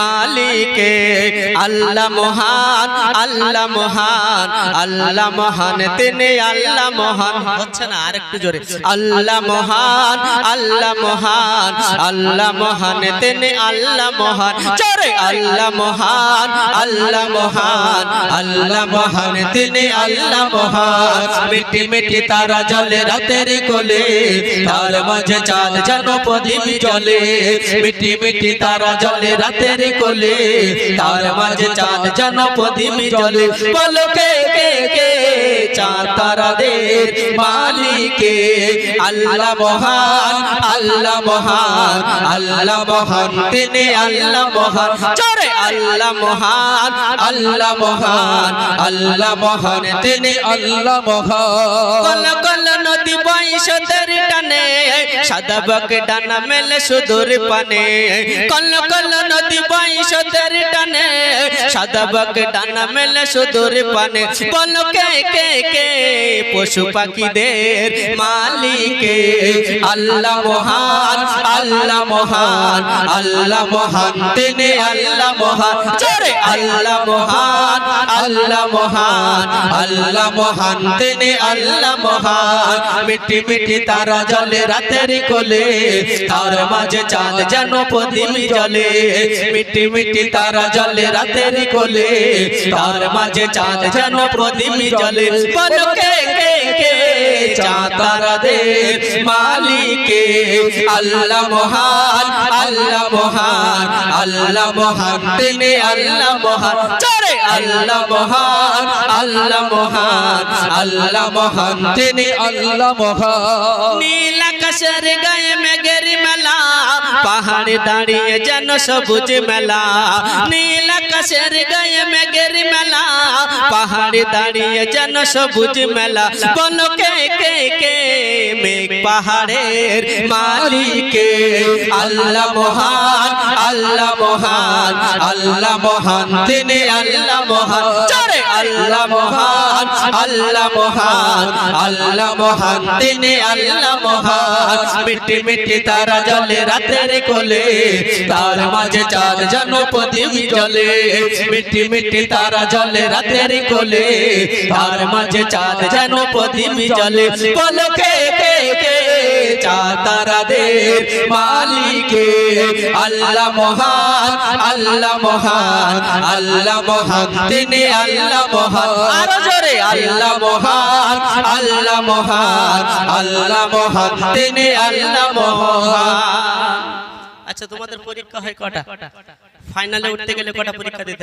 মালিকে আল্লাহ মহান আল্লাহ মহান আল্লাহ মহান, তিনি আল্লাহ মহান। হচ্ছে না, আরেকটু জোরে। আল্লাহ মহান আল্লাহ মহান আল্লাহ মহান, তিনি আল্লাহ মহান। জোরে, আল্লাহ মহান আল্লাহ মহান আল্লাহ মহান, তিনি আল্লাহ মহান। মিটি মিটি তারা জলে রাতের কোলে, তার মাঝে চাল যেন প্রদীপ জলে মিটি মিটি তারা জলে রাতের কোলে, তার মাঝে চাঁদ যেন প্রদীপ জলে। পলকে কে কে, চাঁদ তারাদের মালিকে। আল্লাহ মহান আল্লাহ মহান আল্লাহ মহান, তিনি আল্লাহ মহান। চরে আল্লাহ মহান আল্লাহ মহান আল্লাহ মহান, তিনি আল্লাহ মহান। কল নদী বৈশতের টানে, সাদা বক ডানা মেলে সুদূর পানে। কল কল নদী বৈশতের টানে, সাদা বক ডানা মেলে সুদূর পানে। বল কে কে কে, পশু পাখিদের মালিকে আল্লাহ মহান আল্লাহ মহান আল্লাহ মহান, তিনি আল্লাহ মহান। চরে আল্লাহ মহান আল্লাহ মহান আল্লাহ মহান। তিনি আল্লাহ মহান। মিটি মিটি তারা জলে রাতের কোলে, তার মাঝে চাঁদ যেন প্রদীপ জলে। মিটি মিটি তারা জলে রাতের কোলে, তার মাঝে চাঁদ যেন প্রদীপ জলে। কে কে কে, চাঁদ তারাদের মালিকে, আল্লাহ মহান। আল্লাহ মহান আল্লাহ মহান তিনি আল্লাহ মহান। চরে আল্লাহ মহান। আল্লাহ মহান আল্লাহ মহান, তিনি আল্লাহ মহান। নীল আকাশের গায়ে মেঘের মেলা, পাহাড়ে দাঁড়িয়ে যেন সবুজ মেলা। নীল আকাশের গায়ে মেঘের মেলা, পাহাড়ে দাঁড়িয়ে যেন সবুজ মেলা। বলো কে কে কে? মেঘ পাহাড়ের মালিকে আল্লাহ মহান আল্লাহ মহান আল্লাহ মহান, তিনি আল্লাহ মহান। চরে আল্লাহ মহান আল্লাহ মহান আল্লাহ মহান, তিনি আল্লাহ মহান। মিটি মিটি তারা জলে রাতের কোলে, তার মাঝে চার জন প্রদীপ জলে। মিটি মিটি তারা জলে রাতের কোলে, তার মাঝে চাঁদ যেন প্রদীপ জলে। বলো কে কে কে চাঁদ তারাদের মালিকে। আল্লাহ মহান আল্লাহ মহান আল্লাহ মহান। তিনি আল্লাহ মহান। আল্লাহ মহান আল্লাহ মহান আল্লাহ মহান। তিনি আল্লাহ মহান। আচ্ছা তোমাদের পরীক্ষা হয় কটা? ফাইনালে উঠতে গেলে কটা পরীক্ষা দিতে